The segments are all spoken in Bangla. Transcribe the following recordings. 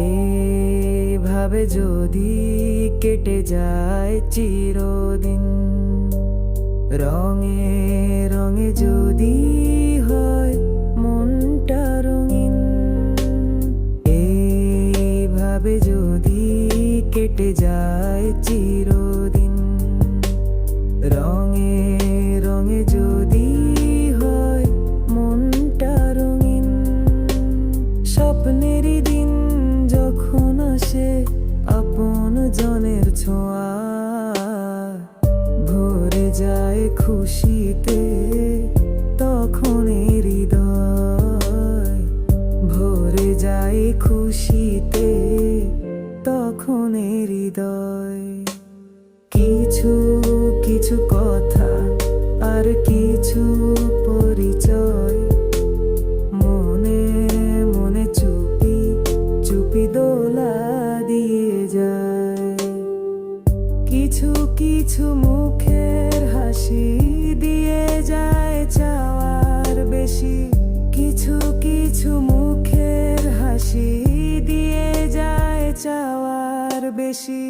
এভাবে যদি কেটে যায় চিরদিন, রঙে রঙে যদি হয় মনটা রঙিন এইভাবে যদি কেটে যায় চিরদিন, রঙে রঙে যদি ছোঁয়া ভরে যায় খুশিতে, তখন হৃদয় ভরে যায় খুশিতে, তখন হৃদয়। কিছু কিছু কথা আর কিছু দিয়ে যায় চাওয়ার, বেশি কিছু কিছু মুখের হাসি দিয়ে যায় চাওয়ার, বেশি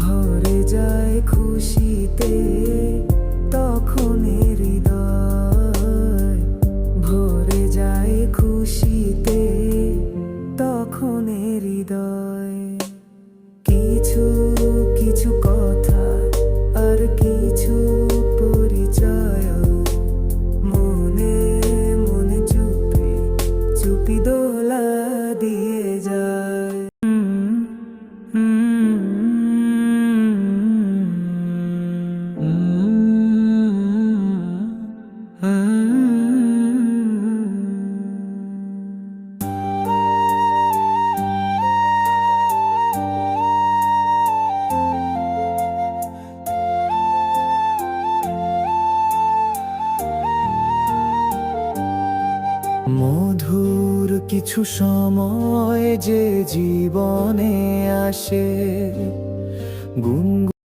ভরে যায় খুশিতে, তখন মধুর কিছু সময় যে জীবনে আসে গুনগুন